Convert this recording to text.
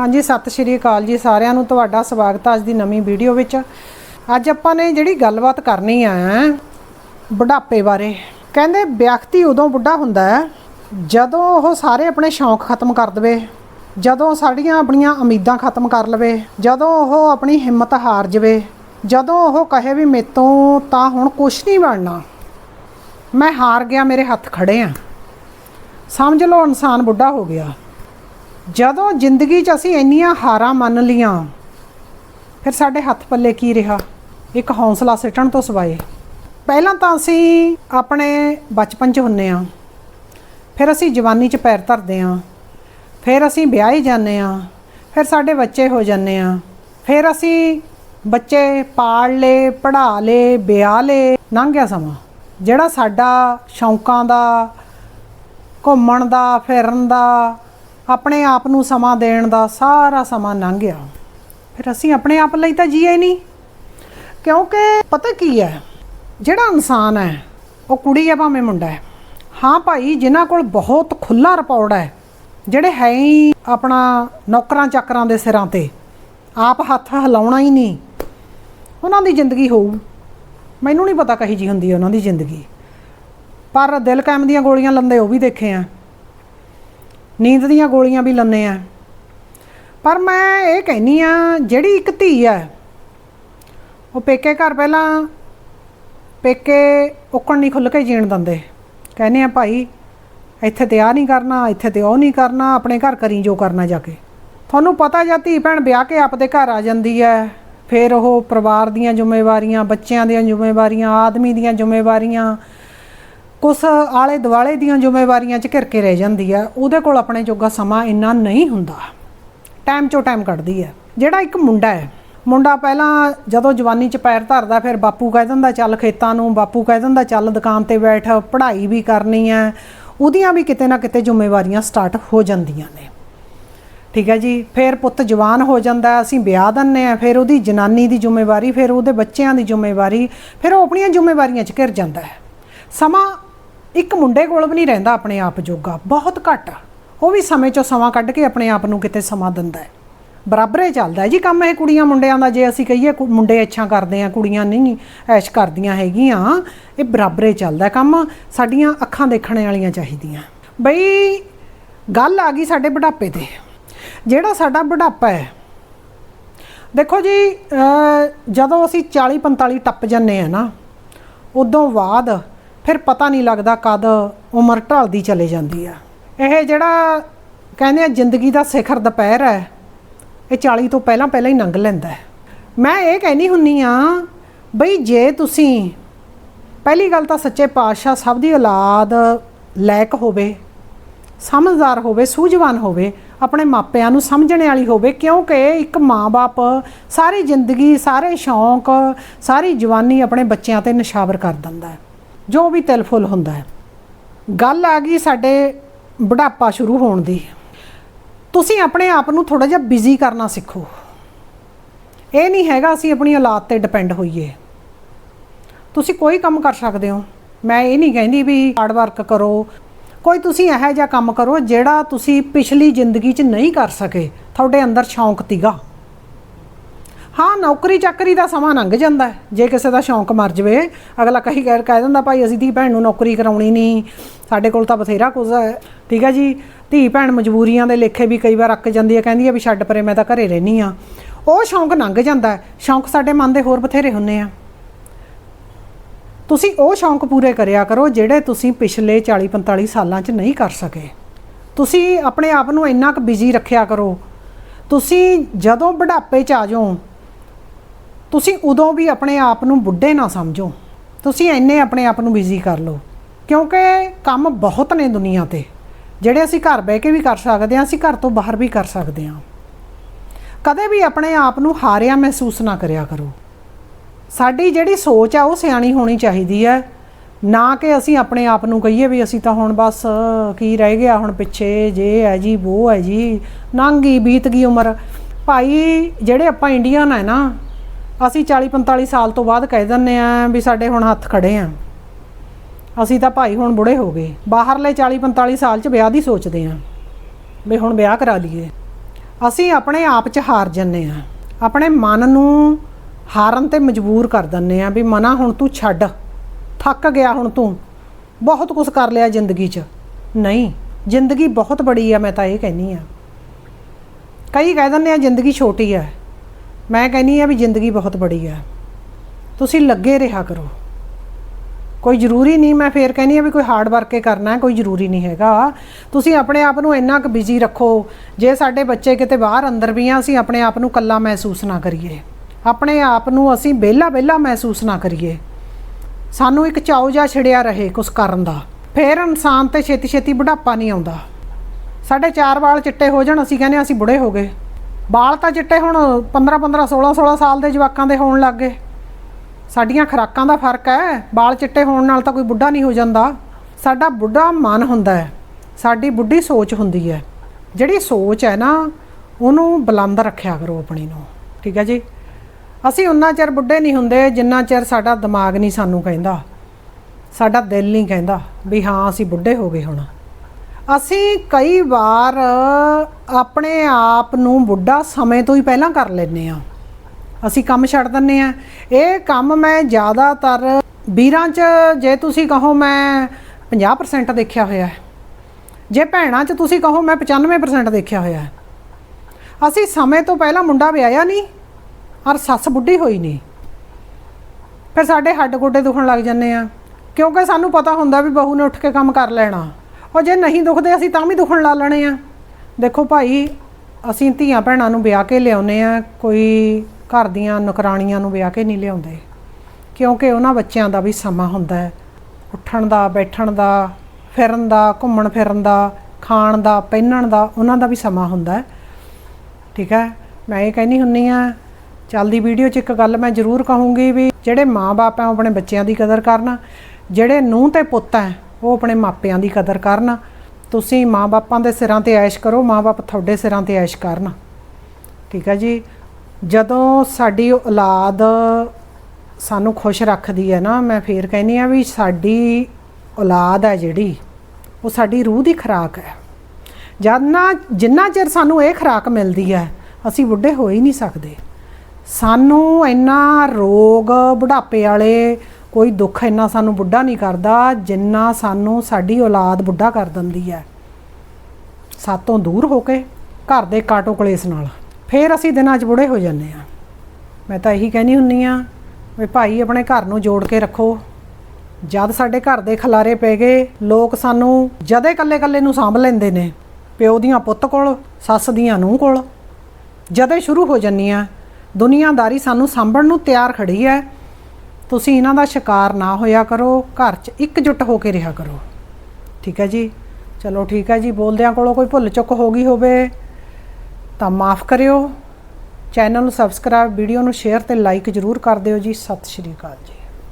ਹਾਂਜੀ, ਸਤਿ ਸ਼੍ਰੀ ਅਕਾਲ ਜੀ ਸਾਰਿਆਂ ਨੂੰ, ਤੁਹਾਡਾ ਸਵਾਗਤ ਹੈ ਅੱਜ ਦੀ ਨਵੀਂ ਵੀਡੀਓ ਵਿੱਚ। ਅੱਜ ਆਪਾਂ ਨੇ ਜਿਹੜੀ ਗੱਲਬਾਤ ਕਰਨੀ ਆ, ਬੁਢਾਪੇ ਬਾਰੇ। ਕਹਿੰਦੇ ਵਿਅਕਤੀ ਉਦੋਂ ਬੁੱਢਾ ਹੁੰਦਾ ਹੈ ਜਦੋਂ ਉਹ ਸਾਰੇ ਆਪਣੇ ਸ਼ੌਂਕ ਖਤਮ ਕਰ ਦਵੇ, ਜਦੋਂ ਸਾਡੀਆਂ ਆਪਣੀਆਂ ਉਮੀਦਾਂ ਖਤਮ ਕਰ ਲਵੇ, ਜਦੋਂ ਉਹ ਆਪਣੀ ਹਿੰਮਤ ਹਾਰ ਜਵੇ, ਜਦੋਂ ਉਹ ਕਹੇ ਵੀ ਮੇਤੋਂ ਤਾਂ ਹੁਣ ਕੁਝ ਨਹੀਂ ਬਣਨਾ। ਮੈਂ ਹਾਰ ਗਿਆ, ਮੇਰੇ ਹੱਥ ਖੜੇ ਆ। ਸਮਝ ਲਓ ਇਨਸਾਨ ਬੁੱਢਾ ਹੋ ਗਿਆ। ਜਦੋਂ ਜ਼ਿੰਦਗੀ 'ਚ ਅਸੀਂ ਇੰਨੀਆਂ ਹਾਰਾਂ ਮੰਨ ਲੀਆਂ ਫਿਰ ਸਾਡੇ ਹੱਥ ਪੱਲੇ ਕੀ ਰਿਹਾ? ਇੱਕ ਹੌਸਲਾ ਸਿੱਟਣ ਤੋਂ ਸਿਵਾਏ। ਪਹਿਲਾਂ ਤਾਂ ਅਸੀਂ ਆਪਣੇ ਬਚਪਨ 'ਚ ਹੁੰਨੇ ਆ, ਫਿਰ ਅਸੀਂ ਜਵਾਨੀ 'ਚ ਪੈਰ ਧਰਦੇ ਆ, ਫਿਰ ਅਸੀਂ ਵਿਆਹੇ ਜਾਂਦੇ ਆ, ਫਿਰ ਸਾਡੇ ਬੱਚੇ ਹੋ ਜਾਂਦੇ ਆ, ਫਿਰ ਅਸੀਂ ਬੱਚੇ ਪਾਲ ਲੇ ਪੜ੍ਹਾ ਲੇ ਵਿਆਹ ਲੇ ਲੰਘ ਗਿਆ ਸਮਾਂ। ਜਿਹੜਾ ਸਾਡਾ ਸ਼ੌਂਕਾਂ ਦਾ, ਘੁੰਮਣ ਦਾ, ਫਿਰਨ ਦਾ ਆਪਣੇ ਆਪ ਨੂੰ ਸਮਾਂ ਦੇਣ ਦਾ ਸਾਰਾ ਸਮਾਂ ਲੰਘ ਗਿਆ। ਫਿਰ ਅਸੀਂ ਆਪਣੇ ਆਪ ਲਈ ਤਾਂ ਜੀਏ ਨਹੀਂ। ਕਿਉਂਕਿ ਪਤਾ ਕੀ ਹੈ, ਜਿਹੜਾ ਇਨਸਾਨ ਹੈ, ਉਹ ਕੁੜੀ ਹੈ ਭਾਵੇਂ ਮੁੰਡਾ ਹੈ। ਹਾਂ ਭਾਈ, ਜਿਨ੍ਹਾਂ ਕੋਲ ਬਹੁਤ ਖੁੱਲਾ ਰਿਪੋਰਟ ਹੈ, ਜਿਹੜੇ ਹੈ ਹੀ ਆਪਣਾ ਨੌਕਰਾਂ ਚੱਕਰਾਂ ਦੇ ਸਿਰਾਂ ਤੇ, ਆਪ ਹੱਥ ਹਿਲਾਉਣਾ ਹੀ ਨਹੀਂ। ਉਹਨਾਂ ਦੀ ਜ਼ਿੰਦਗੀ ਹੋਊ। ਮੈਨੂੰ ਨਹੀਂ ਪਤਾ ਕਹੀ ਜੀ ਹੁੰਦੀ ਉਹਨਾਂ ਦੀ ਜ਼ਿੰਦਗੀ। ਪਰ ਦਿਲ ਕਾਇਮ ਦੀਆਂ ਗੋਲੀਆਂ ਲੰਦੇ ਉਹ ਵੀ ਦੇਖੇ ਆ। ਨੀਂਦ ਦੀਆਂ ਗੋਲੀਆਂ ਵੀ ਲੰਨੇ ਆ। ਪਰ ਮੈਂ ਇਹ ਕਹਿਨੀ ਆ, ਜਿਹੜੀ ਇੱਕ ਧੀ ਆ, ਉਹ ਪੇਕੇ ਘਰ ਪਹਿਲਾਂ ਪੇਕੇ ਉੱਕਣ ਨਹੀਂ ਖੁੱਲ ਕੇ ਜੀਣ ਦਿੰਦੇ। ਕਹਿੰਦੇ ਆ, ਭਾਈ, ਇੱਥੇ ਤੇ ਆ ਨਹੀਂ ਕਰਨਾ, ਇੱਥੇ ਤੇ ਉਹ ਨਹੀਂ ਕਰਨਾ, ਆਪਣੇ ਘਰ ਕਰੀ ਜੋ ਕਰਨਾ ਜਾ ਕੇ। ਤੁਹਾਨੂੰ ਪਤਾ ਜਾਂ ਧੀ ਭੈਣ ਵਿਆਹ ਕੇ ਆਪਦੇ ਘਰ ਆ ਜਾਂਦੀ ਹੈ ਫਿਰ ਉਹ ਪਰਿਵਾਰ ਦੀਆਂ ਜ਼ਿੰਮੇਵਾਰੀਆਂ, ਬੱਚਿਆਂ ਦੀਆਂ ਜ਼ਿੰਮੇਵਾਰੀਆਂ, ਆਦਮੀ ਦੀਆਂ ਜ਼ਿੰਮੇਵਾਰੀਆਂ ਕੁਛ ਆਲੇ ਦੁਆਲੇ ਦੀਆਂ ਜ਼ਿੰਮੇਵਾਰੀਆਂ 'ਚ ਘਿਰ ਕੇ ਰਹਿ ਜਾਂਦੀ ਆ, ਉਹਦੇ ਕੋਲ ਆਪਣੇ ਜੋਗਾ ਸਮਾਂ ਇੰਨਾ ਨਹੀਂ ਹੁੰਦਾ। ਟਾਈਮ ਚੋਂ ਟਾਈਮ ਕੱਢਦੀ ਹੈ ਜਿਹੜਾ ਇੱਕ ਮੁੰਡਾ ਹੈ, ਮੁੰਡਾ ਪਹਿਲਾਂ ਜਦੋਂ ਜਵਾਨੀ 'ਚ ਪੈਰ ਧਰਦਾ, ਫਿਰ ਬਾਪੂ ਕਹਿ ਦਿੰਦਾ, ਚੱਲ ਖੇਤਾਂ ਨੂੰ। ਬਾਪੂ ਕਹਿ ਦਿੰਦਾ, ਚੱਲ ਦੁਕਾਨ ਤੇ ਬੈਠ, ਪੜ੍ਹਾਈ ਵੀ ਕਰਨੀ ਹੈ ਉਹਦੀਆਂ ਵੀ ਕਿਤੇ ਨਾ ਕਿਤੇ ਜ਼ਿੰਮੇਵਾਰੀਆਂ ਸਟਾਰਟ ਹੋ ਜਾਂਦੀਆਂ ਨੇ। ਠੀਕ ਹੈ ਜੀ? ਫਿਰ ਪੁੱਤ ਜਵਾਨ ਹੋ ਜਾਂਦਾ, ਅਸੀਂ ਵਿਆਹ ਦਿੰਨੇ ਆ ਫਿਰ ਉਹਦੀ ਜਨਾਨੀ ਦੀ ਜ਼ਿੰਮੇਵਾਰੀ, ਫਿਰ ਉਹਦੇ ਬੱਚਿਆਂ ਦੀ ਜ਼ਿੰਮੇਵਾਰੀ, ਫਿਰ ਉਹ ਆਪਣੀਆਂ ਜ਼ਿੰਮੇਵਾਰੀਆਂ 'ਚ ਘਿਰ ਜਾਂਦਾ ਹੈ। ਸਮਾਂ ਇੱਕ ਮੁੰਡੇ ਕੋਲ ਵੀ ਨਹੀਂ ਰਹਿੰਦਾ ਆਪਣੇ ਆਪ ਜੋਗਾ, ਬਹੁਤ ਘੱਟ ਉਹ ਵੀ ਸਮੇਂ 'ਚੋਂ ਸਮਾਂ ਕੱਢ ਕੇ ਆਪਣੇ ਆਪ ਨੂੰ ਕਿਤੇ ਸਮਾਂ ਦਿੰਦਾ ਹੈ। ਬਰਾਬਰੇ ਚੱਲਦਾ ਜੀ ਕੰਮ ਇਹ ਕੁੜੀਆਂ ਮੁੰਡਿਆਂ ਦਾ, ਜੇ ਅਸੀਂ ਕਹੀਏ ਮੁੰਡੇ ਅੱਛਾ ਕਰਦੇ ਆ, ਕੁੜੀਆਂ ਨਹੀਂ ਐਸ਼ ਕਰਦੀਆਂ ਹੈਗੀਆਂ, ਇਹ ਬਰਾਬਰੇ ਚੱਲਦਾ ਕੰਮ ਸਾਡੀਆਂ ਅੱਖਾਂ ਦੇਖਣ ਵਾਲੀਆਂ ਚਾਹੀਦੀਆਂ। ਬਈ, ਗੱਲ ਆ ਗਈ ਸਾਡੇ ਬੁਢਾਪੇ ਤੇ। ਜਿਹੜਾ ਸਾਡਾ ਬੁਢਾਪਾ ਹੈ, ਦੇਖੋ ਜੀ ਜਦੋਂ ਅਸੀਂ 40 45 ਟੱਪ ਜੰਨੇ ਆ ਨਾ, ਉਦੋਂ ਬਾਅਦ ਫਿਰ ਪਤਾ ਨਹੀਂ ਲੱਗਦਾ ਕਦ ਉਮਰ ਢਲਦੀ ਚਲੇ ਜਾਂਦੀ ਆ। ਇਹ ਜਿਹੜਾ ਕਹਿੰਦੇ ਆ ਜ਼ਿੰਦਗੀ ਦਾ ਸਿਖਰ ਦੁਪਹਿਰ ਹੈ, ਇਹ 40 ਤੋਂ ਪਹਿਲਾਂ ਪਹਿਲਾਂ ਹੀ ਲੰਘ ਲੈਂਦਾ ਹੈ। ਮੈਂ ਇਹ ਕਹਿਣੀ ਹੁੰਨੀ ਆ ਬਈ ਜੇ ਤੁਸੀਂ ਪਹਿਲੀ ਗੱਲ ਤਾਂ ਸੱਚੇ ਪਾਤਸ਼ਾਹ ਸਭ ਦੀ ਔਲਾਦ ਲਾਇਕ ਹੋਵੇ, ਸਮਝਦਾਰ ਹੋਵੇ, ਸੂਝਵਾਨ ਹੋਵੇ, ਆਪਣੇ ਮਾਪਿਆਂ ਨੂੰ ਸਮਝਣ ਵਾਲੀ ਹੋਵੇ, ਕਿਉਂਕਿ ਇੱਕ ਮਾਂ-ਬਾਪ ਸਾਰੀ ਜ਼ਿੰਦਗੀ, ਸਾਰੇ ਸ਼ੌਂਕ, ਸਾਰੀ ਜਵਾਨੀ ਆਪਣੇ ਬੱਚਿਆਂ ਤੇ ਨਿਸ਼ਾਵਰ ਕਰ ਦਿੰਦਾ ਹੈ। ਜੋ ਵੀ ਤਿਲਫੁਲ ਹੁੰਦਾ ਹੈ। ਗੱਲ ਆ ਗਈ ਸਾਡੇ ਬੁਢਾਪਾ ਸ਼ੁਰੂ ਹੋਣ ਦੀ। ਤੁਸੀਂ ਆਪਣੇ ਆਪ ਨੂੰ ਥੋੜਾ ਜਿਹਾ ਬਿਜ਼ੀ ਕਰਨਾ ਸਿੱਖੋ। ਇਹ ਨਹੀਂ ਹੈਗਾ ਅਸੀਂ ਆਪਣੀ ਔਲਾਦ ਤੇ ਡਿਪੈਂਡ ਹੋਈਏ। ਤੁਸੀਂ ਕੋਈ ਕੰਮ ਕਰ ਸਕਦੇ ਹੋ। ਮੈਂ ਇਹ ਨਹੀਂ ਕਹਿੰਦੀ ਵੀ ਹਾਰਡ ਵਰਕ ਕਰੋ। ਕੋਈ ਤੁਸੀਂ ਇਹੋ ਜਿਹਾ ਕੰਮ ਕਰੋ ਜਿਹੜਾ ਤੁਸੀਂ ਪਿਛਲੀ ਜ਼ਿੰਦਗੀ 'ਚ ਨਹੀਂ ਕਰ ਸਕੇ। ਤੁਹਾਡੇ ਅੰਦਰ ਸ਼ੌਂਕ ਤੀਗਾ ਹਾਂ, ਨੌਕਰੀ ਚਾਕਰੀ ਦਾ ਸਮਾਂ ਲੰਘ ਜਾਂਦਾ ਹੈ। ਜੇ ਕਿਸੇ ਦਾ ਸ਼ੌਂਕ ਮਰ ਜਵੇ, ਅਗਲਾ ਕਹੀ ਕਹਿ ਕਹਿ ਦਿੰਦਾ, ਭਾਈ ਅਸੀਂ ਧੀ ਭੈਣ ਨੂੰ ਨੌਕਰੀ ਕਰਾਉਣੀ ਨਹੀਂ। ਸਾਡੇ ਕੋਲ ਤਾਂ ਬਥੇਰਾ ਕੁਝ ਹੈ। ਠੀਕ ਹੈ ਜੀ? ਧੀ ਭੈਣ ਮਜਬੂਰੀਆਂ ਦੇ ਲੇਖੇ ਵੀ ਕਈ ਵਾਰ ਅੱਕ ਜਾਂਦੀ ਹੈ, ਕਹਿੰਦੀ ਹੈ ਵੀ ਛੱਡ ਪਰੇ ਮੈਂ ਤਾਂ ਘਰੇ ਰਹਿਣੀ ਆ ਉਹ ਸ਼ੌਂਕ ਲੰਘ ਜਾਂਦਾ ਹੈ। ਸ਼ੌਂਕ ਸਾਡੇ ਮਨ ਦੇ ਹੋਰ ਬਥੇਰੇ ਹੁੰਨੇ ਆ। ਤੁਸੀਂ ਉਹ ਸ਼ੌਂਕ ਪੂਰੇ ਕਰਿਆ ਕਰੋ ਜਿਹੜੇ ਤੁਸੀਂ ਪਿਛਲੇ 40 45 ਸਾਲਾਂ 'ਚ ਨਹੀਂ ਕਰ ਸਕੇ। ਤੁਸੀਂ ਆਪਣੇ ਆਪ ਨੂੰ ਇੰਨਾ ਕੁ ਬਿਜ਼ੀ ਰੱਖਿਆ ਕਰੋ। ਤੁਸੀਂ ਜਦੋਂ ਬੁਢਾਪੇ 'ਚ ਆ ਜਾਓ ਤੁਸੀਂ ਉਦੋਂ ਵੀ ਆਪਣੇ ਆਪ ਨੂੰ ਬੁੱਢੇ ਨਾ ਸਮਝੋ। ਤੁਸੀਂ ਇੰਨੇ ਆਪਣੇ ਆਪ ਨੂੰ ਬਿਜ਼ੀ ਕਰ ਲਓ। ਕਿਉਂਕਿ ਕੰਮ ਬਹੁਤ ਨੇ ਦੁਨੀਆ ਤੇ। ਜਿਹੜੇ ਅਸੀਂ ਘਰ ਬਹਿ ਕੇ ਵੀ ਕਰ ਸਕਦੇ ਹਾਂ, ਅਸੀਂ ਘਰ ਤੋਂ ਬਾਹਰ ਵੀ ਕਰ ਸਕਦੇ ਹਾਂ। ਕਦੇ ਵੀ ਆਪਣੇ ਆਪ ਨੂੰ ਹਾਰਿਆ ਮਹਿਸੂਸ ਨਾ ਕਰਿਆ ਕਰੋ। ਸਾਡੀ ਜਿਹੜੀ ਸੋਚ ਆ, ਉਹ ਸਿਆਣੀ ਹੋਣੀ ਚਾਹੀਦੀ ਹੈ। ਨਾ ਕਿ ਅਸੀਂ ਆਪਣੇ ਆਪ ਨੂੰ ਕਹੀਏ ਵੀ ਅਸੀਂ ਤਾਂ ਹੁਣ ਬਸ ਕੀ ਰਹਿ ਗਿਆ, ਹੁਣ ਪਿੱਛੇ ਜੇ ਹੈ ਜੀ ਉਹ ਹੈ ਜੀ ਲੰਘ ਬੀਤ ਗਈ ਉਮਰ। ਭਾਈ, ਜਿਹੜੇ ਆਪਾਂ ਇੰਡੀਅਨ ਹੈ ਨਾ ਅਸੀਂ 40 45 ਸਾਲ ਤੋਂ ਬਾਅਦ ਕਹਿ ਦਿੰਨੇ ਆ ਵੀ ਸਾਡੇ ਹੁਣ ਹੱਥ ਖੜੇ ਆ। ਅਸੀਂ ਤਾਂ ਭਾਈ ਹੁਣ ਬੁੜੇ ਹੋ ਗਏ। ਬਾਹਰਲੇ 40 45 ਸਾਲ ਚ ਵਿਆਹ ਦੀ ਸੋਚਦੇ ਆ ਵੀ ਹੁਣ ਵਿਆਹ ਕਰਾ ਲਈਏ। ਅਸੀਂ ਆਪਣੇ ਆਪ 'ਚ ਹਾਰ ਜੰਨੇ ਆ ਆਪਣੇ ਮਨ ਨੂੰ ਹਾਰਨ ਤੇ ਮਜਬੂਰ ਕਰ ਦਿੰਨੇ ਆ ਵੀ ਮਨਾ ਹੁਣ ਤੂੰ ਛੱਡ, ਥੱਕ ਗਿਆ ਹੁਣ ਤੂੰ, ਬਹੁਤ ਕੁਝ ਕਰ ਲਿਆ ਜ਼ਿੰਦਗੀ 'ਚ। ਨਹੀਂ, ਜ਼ਿੰਦਗੀ ਬਹੁਤ ਬੜੀ ਆ, ਮੈਂ ਤਾਂ ਇਹ ਕਹਿੰਨੀ ਆ ਕਈ ਕਹਿ ਦਿੰਦੇ ਆ ਜ਼ਿੰਦਗੀ ਛੋਟੀ ਆ ਮੈਂ ਕਹਿੰਨੀ ਆ ਵੀ ਜ਼ਿੰਦਗੀ ਬਹੁਤ ਬੜੀ ਆ। ਤੁਸੀਂ ਲੱਗੇ ਰਿਹਾ ਕਰੋ। ਕੋਈ ਜ਼ਰੂਰੀ ਨਹੀਂ, ਮੈਂ ਫੇਰ ਕਹਿੰਨੀ ਆ ਵੀ ਕੋਈ ਹਾਰਡ ਵਰਕ ਹੀ ਕਰਨਾ, ਕੋਈ ਜ਼ਰੂਰੀ ਨਹੀਂ ਹੈਗਾ। ਤੁਸੀਂ ਆਪਣੇ ਆਪ ਨੂੰ ਇੰਨਾ ਕੁ ਬਿਜ਼ੀ ਰੱਖੋ, ਜੇ ਸਾਡੇ ਬੱਚੇ ਕਿਤੇ ਬਾਹਰ ਅੰਦਰ ਵੀ ਆ, ਅਸੀਂ ਆਪਣੇ ਆਪ ਨੂੰ ਇਕੱਲਾ ਮਹਿਸੂਸ ਨਾ ਕਰੀਏ। ਆਪਣੇ ਆਪ ਨੂੰ ਅਸੀਂ ਵਿਹਲਾ ਵਿਹਲਾ ਮਹਿਸੂਸ ਨਾ ਕਰੀਏ। ਸਾਨੂੰ ਇੱਕ ਚਾਉ ਜਾ ਛਿੜਿਆ ਰਹੇ ਕੁਛ ਕਰਨ ਦਾ। ਫੇਰ ਇਨਸਾਨ ਤੇ ਛੇਤੀ ਛੇਤੀ ਬੁਢਾਪਾ ਨਹੀਂ ਆਉਂਦਾ। ਸਾਡੇ ਚਾਰ ਵਾਲ ਚਿੱਟੇ ਹੋ ਜਾਣ, ਅਸੀਂ ਕਹਿੰਦੇ ਹਾਂ ਅਸੀਂ ਬੁੜੇ ਹੋ ਗਏ। ਬਾਲ ਤਾਂ ਚਿੱਟੇ ਹੁਣ 15 15 16 16 ਸਾਲ ਦੇ ਜਵਾਕਾਂ ਦੇ ਹੋਣ ਲੱਗ ਗਏ। ਸਾਡੀਆਂ ਖੁਰਾਕਾਂ ਦਾ ਫ਼ਰਕ ਹੈ, ਬਾਲ ਚਿੱਟੇ ਹੋਣ ਨਾਲ ਤਾਂ ਕੋਈ ਬੁੱਢਾ ਨਹੀਂ ਹੋ ਜਾਂਦਾ। ਸਾਡਾ ਬੁੱਢਾ ਮਨ ਹੁੰਦਾ ਹੈ, ਸਾਡੀ ਬੁੱਢੀ ਸੋਚ ਹੁੰਦੀ ਹੈ। ਜਿਹੜੀ ਸੋਚ ਹੈ ਨਾ, ਉਹਨੂੰ ਬੁਲੰਦ ਰੱਖਿਆ ਕਰੋ ਆਪਣੀ ਨੂੰ, ਠੀਕ ਹੈ ਜੀ? ਅਸੀਂ ਉਨਾ ਚਿਰ ਬੁੱਢੇ ਨਹੀਂ ਹੁੰਦੇ ਜਿੰਨਾ ਚਿਰ ਸਾਡਾ ਦਿਮਾਗ ਨਹੀਂ ਸਾਨੂੰ ਕਹਿੰਦਾ, ਸਾਡਾ ਦਿਲ ਨਹੀਂ ਕਹਿੰਦਾ ਵੀ ਹਾਂ ਅਸੀਂ ਬੁੱਢੇ ਹੋ ਗਏ ਹੁਣ। ਅਸੀਂ ਕਈ ਵਾਰ ਆਪਣੇ ਆਪ ਨੂੰ ਬੁੱਢਾ ਸਮੇਂ ਤੋਂ ਹੀ ਪਹਿਲਾਂ ਕਰ ਲੈਂਦੇ ਆ ਅਸੀਂ ਕੰਮ ਛੱਡ ਦਿੰਨੇ ਆ ਇਹ ਕੰਮ ਮੈਂ ਜ਼ਿਆਦਾਤਰ ਵੀਰਾਂ 'ਚ, ਜੇ ਤੁਸੀਂ ਕਹੋ ਮੈਂ 50% ਦੇਖਿਆ ਹੋਇਆ ਹੈ। ਜੇ ਭੈਣਾਂ 'ਚ ਤੁਸੀਂ ਕਹੋ ਮੈਂ 95% ਦੇਖਿਆ ਹੋਇਆ ਹੈ। ਅਸੀਂ ਸਮੇਂ ਤੋਂ ਪਹਿਲਾਂ ਮੁੰਡਾ ਵਿਆਹਿਆ ਨਹੀਂ ਔਰ ਸੱਸ ਬੁੱਢੀ ਹੋਈ ਨਹੀਂ। ਫਿਰ ਸਾਡੇ ਹੱਡ ਗੋਡੇ ਦੁਖਣ ਲੱਗ ਜਾਂਦੇ ਆ ਕਿਉਂਕਿ ਸਾਨੂੰ ਪਤਾ ਹੁੰਦਾ ਵੀ ਬਹੂ ਨੇ ਉੱਠ ਕੇ ਕੰਮ ਕਰ ਲੈਣਾ। ਉਹ ਜੇ ਨਹੀਂ ਦੁਖਦੇ, ਅਸੀਂ ਤਾਂ ਵੀ ਦੁਖਣ ਲਾ ਲੈਣੇ ਆ। ਦੇਖੋ ਭਾਈ, ਅਸੀਂ ਧੀਆਂ ਭੈਣਾਂ ਨੂੰ ਵਿਆਹ ਕੇ ਲਿਆਉਨੇ ਆ, ਕੋਈ ਘਰ ਦੀਆਂ ਨੁਕਰਾਣੀਆਂ ਨੂੰ ਵਿਆਹ ਕੇ ਨਹੀਂ ਲਿਆਉਂਦੇ। ਕਿਉਂਕਿ ਉਹਨਾਂ ਬੱਚਿਆਂ ਦਾ ਵੀ ਸਮਾਂ ਹੁੰਦਾ ਹੈ। ਉੱਠਣ ਦਾ, ਬੈਠਣ ਦਾ, ਫਿਰਨ ਦਾ, ਘੁੰਮਣ ਫਿਰਨ ਦਾ, ਖਾਣ ਦਾ, ਪਹਿਨਣ ਦਾ, ਉਹਨਾਂ ਦਾ ਵੀ ਸਮਾਂ ਹੁੰਦਾ ਹੈ। ਠੀਕ ਹੈ? ਮੈਂ ਇਹ ਕਹਿੰਦੀ ਹੁੰਨੀ ਆ ਚੱਲਦੀ ਵੀਡੀਓ 'ਚ ਇੱਕ ਗੱਲ ਮੈਂ ਜ਼ਰੂਰ ਕਹੂੰਗੀ ਵੀ ਜਿਹੜੇ ਮਾਪੇ ਆ, ਉਹ ਆਪਣੇ ਬੱਚਿਆਂ ਦੀ ਕਦਰ ਕਰਨ। ਜਿਹੜੇ ਨੂੰਹ ਤੇ ਪੁੱਤ ਹੈ ਉਹ ਆਪਣੇ ਮਾਪਿਆਂ ਦੀ ਕਦਰ ਕਰਨ। ਤੁਸੀਂ ਮਾਪਿਆਂ ਦੇ ਸਿਰਾਂ ਤੇ ਐਸ਼ ਕਰੋ ਮਾਪੇ ਤੁਹਾਡੇ ਸਿਰਾਂ ਤੇ ਐਸ਼ ਕਰਨ। ਠੀਕ ਹੈ ਜੀ? ਜਦੋਂ ਸਾਡੀ ਔਲਾਦ ਸਾਨੂੰ ਖੁਸ਼ ਰੱਖਦੀ ਹੈ ਨਾ, ਮੈਂ ਫੇਰ ਕਹਿੰਦੀ ਆ ਵੀ ਸਾਡੀ ਔਲਾਦ ਹੈ ਜਿਹੜੀ, ਉਹ ਸਾਡੀ ਰੂਹ ਦੀ ਖੁਰਾਕ ਹੈ। ਜਦ ਨਾ ਜਿੰਨਾ ਚਿਰ ਸਾਨੂੰ ਇਹ ਖੁਰਾਕ ਮਿਲਦੀ ਹੈ, ਅਸੀਂ ਬੁੱਢੇ ਹੋ ਹੀ ਨਹੀਂ ਸਕਦੇ। ਸਾਨੂੰ ਇੰਨਾ ਰੋਗ, ਬੁਢਾਪੇ ਵਾਲੇ ਕੋਈ ਦੁੱਖ ਇੰਨਾ ਸਾਨੂੰ ਬੁੱਢਾ ਨਹੀਂ ਕਰਦਾ ਜਿੰਨਾ ਸਾਨੂੰ ਸਾਡੀ ਔਲਾਦ ਬੁੱਢਾ ਕਰ ਦਿੰਦੀ ਹੈ। ਸਾਤੋਂ ਦੂਰ ਹੋ ਕੇ ਘਰ ਦੇ ਕਾਟੋ ਕਲੇਸ਼ ਨਾਲ ਫੇਰ ਅਸੀਂ ਦਿਨਾਂ 'ਚ ਬੁੜੇ ਹੋ ਜਾਂਦੇ ਆ ਮੈਂ ਤਾਂ ਇਹੀ ਕਹਿਣੀ ਹੁੰਨੀ ਆ ਵੀ ਭਾਈ ਆਪਣੇ ਘਰ ਨੂੰ ਜੋੜ ਕੇ ਰੱਖੋ। ਜਦ ਸਾਡੇ ਘਰ ਦੇ ਖਲਾਰੇ ਪੈ ਗਏ, ਲੋਕ ਸਾਨੂੰ ਜਦੇ ਕੱਲੇ ਕੱਲੇ ਨੂੰ ਸਾਂਭ ਲੈਂਦੇ ਨੇ, ਪਿਓ ਦੀਆਂ ਪੁੱਤ ਕੋਲ, ਸੱਸ ਦੀਆਂ ਨੂੰਹ ਕੋਲ। ਜਦੇ ਸ਼ੁਰੂ ਹੋ ਜੰਨੀਆਂ ਦੁਨੀਆਦਾਰੀ ਸਾਨੂੰ ਸਾਂਭਣ ਨੂੰ ਤਿਆਰ ਖੜੀ ਹੈ ਤੁਸੀਂ ਇਹਨਾਂ ਦਾ ਸ਼ਿਕਾਰ ਨਾ ਹੋਇਆ ਕਰੋ, ਘਰ 'ਚ ਇਕਜੁੱਟ ਹੋ ਕੇ ਰਿਹਾ ਕਰੋ। ਠੀਕ ਹੈ ਜੀ? ਚਲੋ ਠੀਕ ਹੈ ਜੀ, ਬੋਲਦਿਆਂ ਕੋਲੋਂ ਕੋਈ ਭੁੱਲ ਚੁੱਕ ਹੋ ਗਈ ਹੋਵੇ, ਤਾਂ ਮਾਫ ਕਰਿਓ। ਚੈਨਲ ਨੂੰ ਸਬਸਕ੍ਰਾਈਬ ਵੀਡੀਓ ਨੂੰ ਸ਼ੇਅਰ ਤੇ ਲਾਈਕ ਜ਼ਰੂਰ ਕਰ ਦਿਓ ਜੀ। ਸਤਿ ਸ਼੍ਰੀ ਅਕਾਲ ਜੀ।